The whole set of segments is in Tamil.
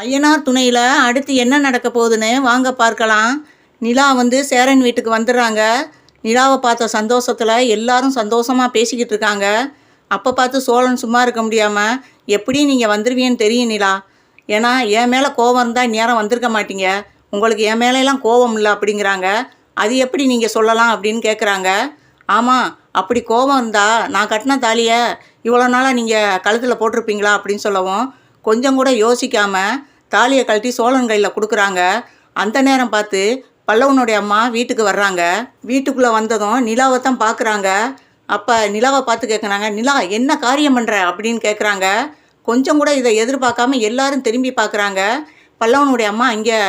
ஐயனார் துணையில் அடுத்து என்ன நடக்க போகுதுன்னு வாங்க பார்க்கலாம். நிலா வந்து சேரன் வீட்டுக்கு வந்துடுறாங்க. நிலாவை பார்த்த சந்தோஷத்தில் எல்லாரும் சந்தோஷமாக பேசிக்கிட்டு இருக்காங்க. அப்போ பார்த்து சோழன் சும்மா இருக்க முடியாமல் எப்படி நீங்கள் வந்துடுவீன்னு தெரியும் நிலா. ஏன்னா என் மேலே கோவம் இருந்தால் நேரம் வந்திருக்க மாட்டீங்க. உங்களுக்கு என் மேலெல்லாம் கோவம் இல்லை அப்படிங்கிறாங்க. அது எப்படி நீங்கள் சொல்லலாம்? அப்படின்னு கேட்குறாங்க ஆமாம் அப்படி கோபம் இருந்தால் நான் கட்டின தாலியை இவ்வளோ நாளாக நீங்கள் கழுத்தில் போட்டிருப்பீங்களா? அப்படின்னு சொல்லவும் கொஞ்சம் கூட யோசிக்காமல் தாலியை கழட்டி சோழன் கையில் கொடுக்குறாங்க. அந்த நேரம் பார்த்து பல்லவனுடைய அம்மா வீட்டுக்கு வர்றாங்க. வீட்டுக்குள்ளே வந்ததும் நிலாவை தான் பார்க்குறாங்க அப்போ நிலாவை பார்த்து கேட்குறாங்க நிலா என்ன காரியம் பண்ணுற அப்படின்னு கேட்குறாங்க கொஞ்சம் கூட இதை எதிர்பார்க்காம எல்லாரும் திரும்பி பார்க்குறாங்க பல்லவனுடைய அம்மா இங்கே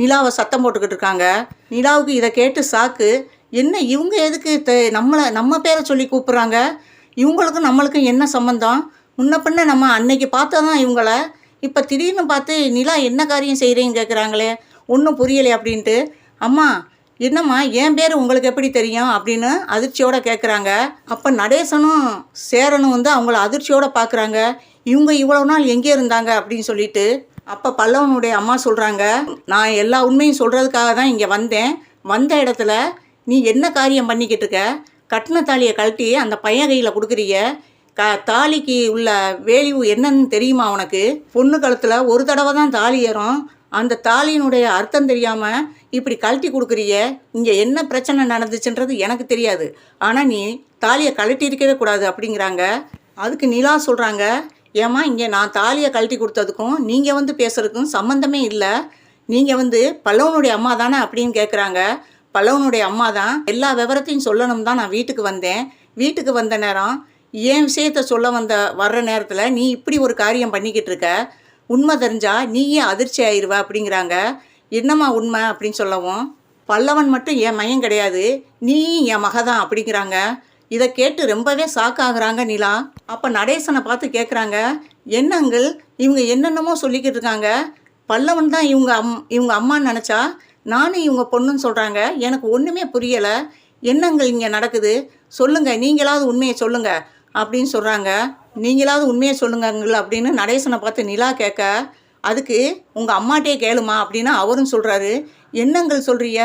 நிலாவை சத்தம் போட்டுக்கிட்டு இருக்காங்க. நிலாவுக்கு இதை கேட்டு சாக்கு என்ன இவங்க எதுக்கு நம்மளை நம்ம பேரை சொல்லி கூப்பிட்றாங்க? இவங்களுக்கும் நம்மளுக்கும் என்ன சம்மந்தம் முன்ன பின்ன நம்ம அன்னைக்கு பார்த்ததான் இவங்கள இப்போ திடீர்னு பார்த்து நிலா என்ன காரியம் செய்கிறீன்னு கேட்குறாங்களே ஒன்றும் புரியலை அப்படின்ட்டு அம்மா என்னம்மா என் பேர் உங்களுக்கு எப்படி தெரியும்? அப்படின்னு அதிர்ச்சியோடு கேட்குறாங்க அப்போ நடேசனும் சேரனும் வந்து அவங்கள அதிர்ச்சியோடு பார்க்குறாங்க இவங்க இவ்வளோ நாள் எங்கே இருந்தாங்க? அப்படின்னு சொல்லிட்டு அப்போ பல்லவனுடைய அம்மா சொல்கிறாங்க நான் எல்லா உண்மையும் சொல்கிறதுக்காக தான் இங்கே வந்தேன். வந்த இடத்துல நீ என்ன காரியம் பண்ணிக்கிட்டு இருக்க? கட்டின தாலியை கழட்டி அந்த பையன் கையில் கொடுக்குறீங்க. க தாலிக்கு உள்ள வேல்யூ என்னன்னு தெரியுமா உனக்கு? பொண்ணு கழுத்தில் ஒரு தடவை தான் தாலி ஏறும். அந்த தாலியினுடைய அர்த்தம் தெரியாமல் இப்படி கழட்டி கொடுக்குறிய. இங்கே என்ன பிரச்சனை நடந்துச்சுன்றது எனக்கு தெரியாது. ஆனால் நீ தாலியை கழட்டி இருக்கவே கூடாது அப்படிங்கிறாங்க. அதுக்கு நிலா சொல்கிறாங்க ஏம்மா இங்கே நான் தாலியை கழட்டி கொடுத்ததுக்கும் நீங்கள் வந்து பேசுகிறதுக்கும் சம்மந்தமே இல்லை. நீங்கள் வந்து பல்லவனுடைய அம்மா தானே? அப்படின்னு கேட்குறாங்க பல்லவனுடைய அம்மா தான் எல்லா விவரத்தையும் சொல்லணும் தான் நான் வீட்டுக்கு வந்தேன். வீட்டுக்கு வந்த நேரம் என் விஷயத்த சொல்ல வந்த வர்ற நேரத்தில் நீ இப்படி ஒரு காரியம் பண்ணிக்கிட்டு இருக்க? உண்மை தெரிஞ்சா நீயே அதிர்ச்சி ஆயிடுவ அப்படிங்கிறாங்க. என்னம்மா உண்மை அப்படின்னு சொல்லவும் பல்லவன் மட்டும் என் மையம் கிடையாது நீ என் மக தான் அப்படிங்கிறாங்க. இதை கேட்டு ரொம்பவே சாக்காகிறாங்க நிலா. அப்போ நடேசனை பார்த்து கேட்குறாங்க என்னங்கள் இவங்க என்னென்னமோ சொல்லிக்கிட்டு இருக்காங்க. பல்லவன் தான் இவங்க அம் இவங்க அம்மான்னு நினச்சா நானும் இவங்க பொண்ணுன்னு சொல்கிறாங்க எனக்கு ஒன்றுமே புரியலை. என்னங்கள் இங்கே நடக்குது? சொல்லுங்கள் நீங்களாவது உண்மையை சொல்லுங்கள் அப்படின்னு சொல்கிறாங்க நீங்களாவது உண்மையை சொல்லுங்கங்கள் அப்படின்னு நடேசனை பார்த்து நிலா கேட்க அதுக்கு உங்கள் அம்மாட்டே கேளுமா? அப்படின்னு அவரும் சொல்கிறாரு என்னங்கள் சொல்கிறீங்க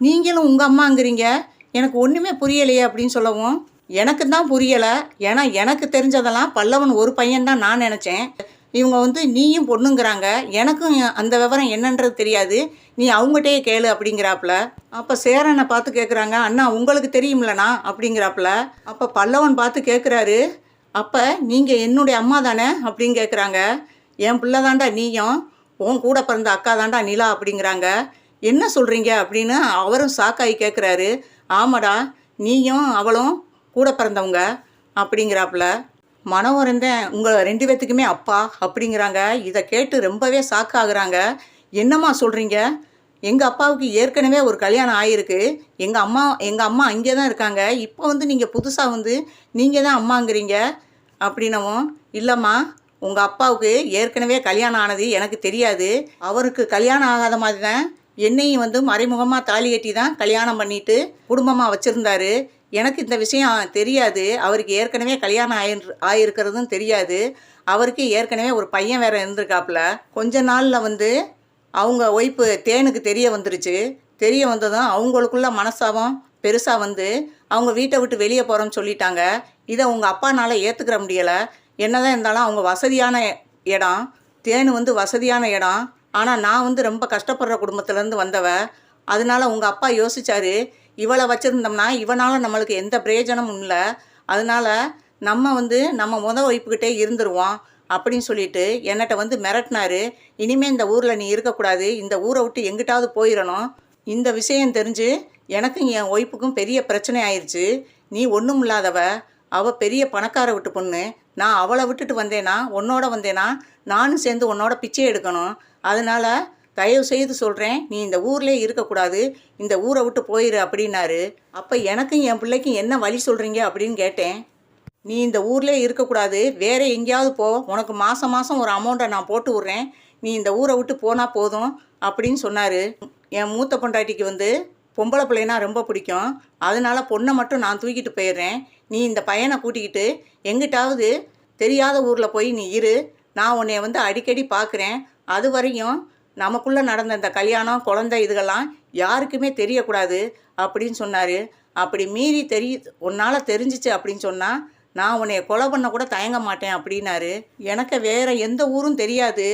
நீங்களும் உங்கள் அம்மாங்கிறீங்க. எனக்கு ஒன்றுமே புரியலையே அப்படின்னு சொல்லவும் எனக்கு தான் புரியலை. ஏன்னா எனக்கு தெரிஞ்சதெல்லாம் பல்லவன் ஒரு பையன் தான் நான் நினச்சேன். இவங்க வந்து நீயும் பொண்ணுங்கிறாங்க. எனக்கும் அந்த விவரம் என்னன்றது தெரியாது. நீ அவங்ககிட்டயே கேளு அப்படிங்கிறாப்புல. அப்போ சேரனை பார்த்து கேட்குறாங்க அண்ணா உங்களுக்கு தெரியும்லண்ணா அப்படிங்கிறாப்புல. அப்போ பல்லவன் பார்த்து கேட்குறாரு அப்போ நீங்கள் என்னுடைய அம்மா தானே? அப்படின்னு கேட்குறாங்க என் பிள்ளை தாண்டா நீயும். உன் கூட பிறந்த அக்கா தாண்டா நிலா அப்படிங்கிறாங்க. என்ன சொல்கிறீங்க அப்படின்னு அவரும் சாக்காய் கேட்குறாரு ஆமாடா நீயும் அவளும் கூட பிறந்தவங்க அப்படிங்கிறாப்புல. மனவரந்தேன் உங்கள் ரெண்டு பேத்துக்குமே அப்பா அப்படிங்கிறாங்க. இதை கேட்டு ரொம்பவே சாக்காகிறாங்க என்னம்மா சொல்கிறீங்க எங்கள் அப்பாவுக்கு ஏற்கனவே ஒரு கல்யாணம் ஆகிருக்கு எங்கள் அம்மா எங்கள் அம்மா அங்கே தான் இருக்காங்க. இப்போ வந்து நீங்கள் புதுசாக வந்து நீங்கள் தான் அம்மாங்கிறீங்க. அப்படின்னவும் இல்லைம்மா உங்கள் அப்பாவுக்கு ஏற்கனவே கல்யாணம் ஆனது எனக்கு தெரியாது. அவருக்கு கல்யாணம் ஆகாத மாதிரி தான் என்னையும் வந்து மறைமுகமாக தாலி கட்டி தான் கல்யாணம் பண்ணிட்டு குடும்பமாக வச்சுருந்தாரு. எனக்கு இந்த விஷயம் தெரியாது. அவருக்கு ஏற்கனவே கல்யாணம் ஆயி ஆயிருக்கிறதும் தெரியாது. அவருக்கு ஏற்கனவே ஒரு பையன் வேற இருந்திருக்காப்புல. கொஞ்ச நாளில் வந்து அவங்க ஒய்ப்பு தேனுக்கு தெரிய வந்துருச்சு. தெரிய வந்ததும் அவங்களுக்குள்ள மனசாபம் பெருசாக வந்து அவங்க வீட்டை விட்டு வெளியே போகிறோம்னு சொல்லிட்டாங்க. இதை உங்கள் அப்பானால ஏற்றுக்கிற முடியலை. என்னதான் இருந்தாலும் அவங்க வசதியான இடம். தேனு வந்து வசதியான இடம். ஆனால் நான் வந்து ரொம்ப கஷ்டப்படுற குடும்பத்துலேருந்து வந்தவ. அதனால உங்கள் அப்பா யோசிச்சாரு இவளை வச்சுருந்தோம்னா இவனால் நம்மளுக்கு எந்த பிரயோஜனமும் இல்லை. அதனால் நம்ம வந்து நம்ம முத ஒய்ப்புக்கிட்டே இருந்துருவோம் அப்படின்னு சொல்லிட்டு என்னட்ட வந்து மிரட்டினாரு. இனிமேல் இந்த ஊரில் நீ இருக்கக்கூடாது. இந்த ஊரை விட்டு எங்கிட்டாவது போயிடணும் இந்த விஷயம் தெரிஞ்சு எனக்கும் என் ஒய்ப்புக்கும் பெரிய பிரச்சனை ஆயிடுச்சு நீ ஒன்றும் இல்லாதவ அவள் பெரிய பணக்கார விட்டு பொண்ணு. நான் அவளை விட்டுட்டு வந்தேனா உன்னோட வந்தேனா நானும் சேர்ந்து உன்னோட பிச்சை எடுக்கணும். அதனால் தயவு செய்து சொல்கிறேன் நீ இந்த ஊர்லேயே இருக்கக்கூடாது இந்த ஊரை விட்டு போயிரு அப்படின்னாரு. அப்போ எனக்கும் என் பிள்ளைக்கும் என்ன வழி சொல்கிறீங்க அப்படின்னு கேட்டேன். நீ இந்த ஊர்லேயே இருக்கக்கூடாது வேற எங்கேயாவது போ உனக்கு மாதம் மாதம் ஒரு அமௌண்ட்டை நான் போட்டு விட்றேன் நீ இந்த ஊரை விட்டு போனால் போதும் அப்படின்னு சொன்னார். என் மூத்த பொண்டாட்டிக்கு வந்து பொம்பளை பிள்ளைனா ரொம்ப பிடிக்கும். அதனால பொண்ணை மட்டும் நான் தூக்கிட்டு போயிடுறேன். நீ இந்த பையனை கூட்டிக்கிட்டு எங்கிட்டாவது தெரியாத ஊரில் போய் நீ இரு. நான் உன்னைய வந்து அடிக்கடி பார்க்குறேன் அது வரையும் நமக்குள்ளே நடந்த இந்த கல்யாணம் குழந்தை இதுகெல்லாம் யாருக்குமே தெரியக்கூடாது அப்படின்னு சொன்னார். அப்படி மீறி தெரிய உன்னால் தெரிஞ்சிச்சு அப்படின்னு சொன்னால் நான் உன்னைய கொலை பண்ண கூட தயங்க மாட்டேன் அப்படின்னாரு. எனக்கு வேறு எந்த ஊரும் தெரியாது.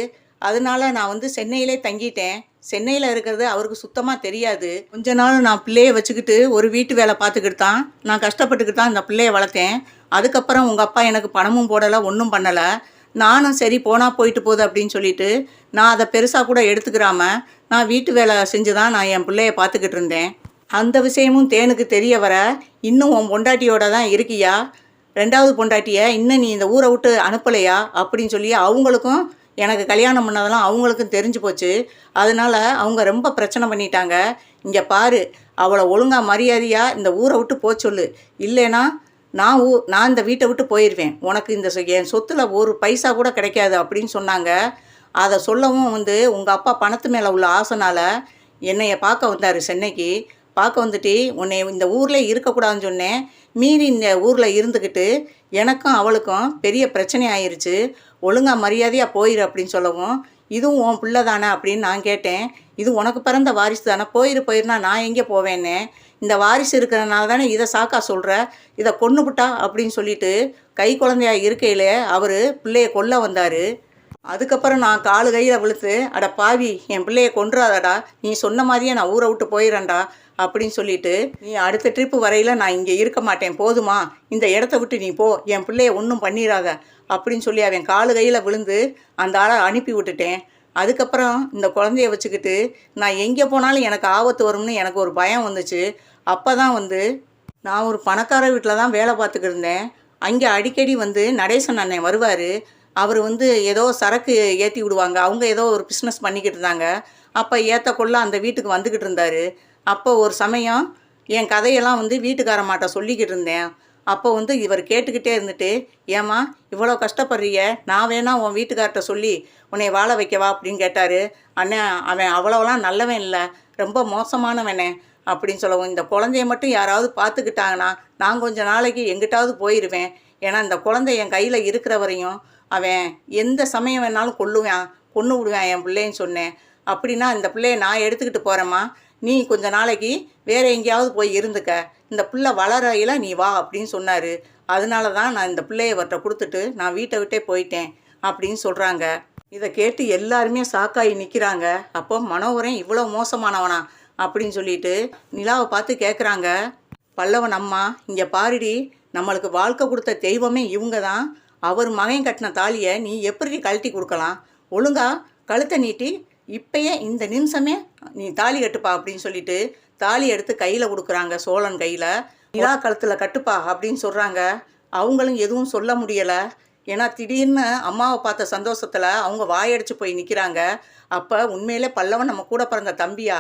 அதனால நான் வந்து சென்னையிலே தங்கிட்டேன். சென்னையில் இருக்கிறது அவருக்கு சுத்தமாக தெரியாது. கொஞ்ச நாள் நான் பிள்ளையை வச்சுக்கிட்டு ஒரு வீட்டு வேலை பார்த்துக்கிட்டு தான் நான் கஷ்டப்பட்டுக்கிட்டு தான் இந்த பிள்ளையை வளர்த்தேன். அதுக்கப்புறம் உங்கள் அப்பா எனக்கு பணமும் போடலை ஒன்றும் பண்ணலை. நானும் சரி போனால் போயிட்டு போகுது அப்படின்னு சொல்லிட்டு நான் அதை பெருசாக கூட எடுத்துக்கிறாம நான் வீட்டு வேலை செஞ்சு தான் நான் என் பிள்ளைய பார்த்துக்கிட்டு இருந்தேன். அந்த விஷயமும் தேனுக்கு தெரிய வர இன்னும் உன் பொண்டாட்டியோட தான் இருக்கியா? ரெண்டாவது பொண்டாட்டியை இன்னும் நீ இந்த ஊரை விட்டு அனுப்பலையா? அப்படின்னு சொல்லி அவங்களுக்கும் எனக்கு கல்யாணம் பண்ணதெல்லாம் அவங்களுக்கும் தெரிஞ்சு போச்சு. அதனால் அவங்க ரொம்ப பிரச்சனை பண்ணிட்டாங்க. இங்கே பாரு அவளை ஒழுங்காக மரியாதையாக இந்த ஊரை விட்டு போக சொல்லு. இல்லைன்னா நான் ஊ நான் இந்த வீட்டை விட்டு போயிடுவேன் உனக்கு இந்த என் சொத்தில் ஒரு பைசா கூட கிடைக்காது அப்படின்னு சொன்னாங்க. அதை சொல்லவும் வந்து உங்கள் அப்பா பணத்து மேலே உள்ள ஆசைனால் என்னைய பார்க்க வந்தார் சென்னைக்கு. பார்க்க வந்துட்டு உன்னை இந்த ஊரில் இருக்கக்கூடாதுன்னு சொன்னேன். மீறி இந்த ஊரில் இருந்துக்கிட்டு எனக்கும் அவளுக்கும் பெரிய பிரச்சனை ஆயிடுச்சு ஒழுங்காக மரியாதையாக போயிரு அப்படின்னு சொல்லவும் இதுவும் உன் பிள்ளை தானே அப்படின்னு நான் கேட்டேன். இது உனக்கு பிறந்த வாரிசு தானே. போயிரு போயிருனா நான் எங்கே போவேன்னு? இந்த வாரிசு இருக்கிறனால தானே இதை சாக்கா சொல்கிற இதை கொன்னுபுட்டா அப்படின்னு சொல்லிட்டு கை குழந்தையாக இருக்கையிலே அவர் பிள்ளையை கொல்ல வந்தார். அதுக்கப்புறம் நான் காலு கையில் விழுத்து அட பாவி என் பிள்ளையை கொன்றாதடா. நீ சொன்ன மாதிரியே நான் ஊரை விட்டு போயிடுறேன்டா. அப்படின்னு சொல்லிட்டு நீ அடுத்த ட்ரிப்பு வரையில் நான் இங்கே இருக்க மாட்டேன். போதுமா? இந்த இடத்த விட்டு நீ போ. என் பிள்ளைய ஒன்றும் பண்ணிடாத. அப்படின்னு சொல்லி அவன் காலு கையில் விழுந்து அந்த ஆளை அனுப்பி விட்டுட்டேன். அதுக்கப்புறம் இந்த குழந்தைய வச்சுக்கிட்டு நான் எங்கே போனாலும் எனக்கு ஆபத்து வரும்னு எனக்கு ஒரு பயம் வந்துச்சு. அப்போ தான் வந்து நான் ஒரு பணக்கார வீட்டில் தான் வேலை பார்த்துக்கிட்டு இருந்தேன். அங்கே அடிக்கடி வந்து நடேசன் அண்ணன் வருவார். அவர் வந்து ஏதோ சரக்கு ஏற்றி விடுவாங்க. அவங்க ஏதோ ஒரு பிஸ்னஸ் பண்ணிக்கிட்டு இருந்தாங்க. அப்போ ஏற்றக்குள்ள அந்த வீட்டுக்கு வந்துக்கிட்டு இருந்தார். அப்போ ஒரு சமயம் என் கதையெல்லாம் வந்து வீட்டுக்காரமாட்ட சொல்லிக்கிட்டு இருந்தேன். அப்போ வந்து இவர் கேட்டுக்கிட்டே இருந்துட்டு ஏம்மா இவ்வளோ கஷ்டப்படுறிய? நான் வேணா உன் வீட்டுக்கார்ட்ட சொல்லி உன்னை வாழ வைக்கவா? அப்படின்னு கேட்டார். அண்ணன் அவன் அவ்வளோலாம் நல்லவன் இல்லை. ரொம்ப மோசமானவனே. அப்படின்னு சொல்லவும் இந்த குழந்தைய மட்டும் யாராவது பார்த்துக்கிட்டாங்கன்னா நான் கொஞ்ச நாளைக்கு எங்கிட்டாவது போயிடுவேன் ஏன்னா இந்த குழந்தை என் கையில் இருக்கிற வரையும் அவன் எந்த சமயம் வேணாலும் கொல்லுவான் கொன்று விடுவேன் என் பிள்ளைன்னு சொன்னேன். அப்படின்னா இந்த பிள்ளைய நான் எடுத்துக்கிட்டு போகிறேம்மா நீ கொஞ்ச நாளைக்கு வேற எங்கேயாவது போய் இருந்துக்க. இந்த பிள்ளை வளரையில் நீ வா அப்படின்னு சொன்னார். அதனால தான் நான் இந்த பிள்ளையை வர்ற கொடுத்துட்டு நான் வீட்டை விட்டே போயிட்டேன் அப்படின்னு சொல்கிறாங்க இதை கேட்டு எல்லாருமே சாக்காயி நிற்கிறாங்க அப்போ மனோகரன் இவ்வளோ மோசமானவனா அப்படின்னு சொல்லிட்டு நிலாவை பார்த்து கேட்குறாங்க பல்லவன் அம்மா இங்கே பாருடி நம்மளுக்கு வாழ்க்கை கொடுத்த தெய்வமே இவங்க தான் அவர் மகன் கட்டின தாலியை நீ எப்படி கழட்டி கொடுக்கலாம்? ஒழுங்கா கழுத்தை நீட்டி இப்பயே இந்த நிமிஷமே நீ தாலி கட்டுப்பா அப்படின்னு சொல்லிட்டு தாலி எடுத்து கையில் கொடுக்குறாங்க சோழன் கையில். நிலா கழுத்தில் கட்டுப்பா அப்படின்னு சொல்கிறாங்க அவங்களும் எதுவும் சொல்ல முடியலை. ஏன்னா திடீர்னு அம்மாவை பார்த்த சந்தோஷத்தில் அவங்க வாயடிச்சு போய் நிற்கிறாங்க அப்போ உண்மையிலே பல்லவன் நம்ம கூட பிறந்த தம்பியா?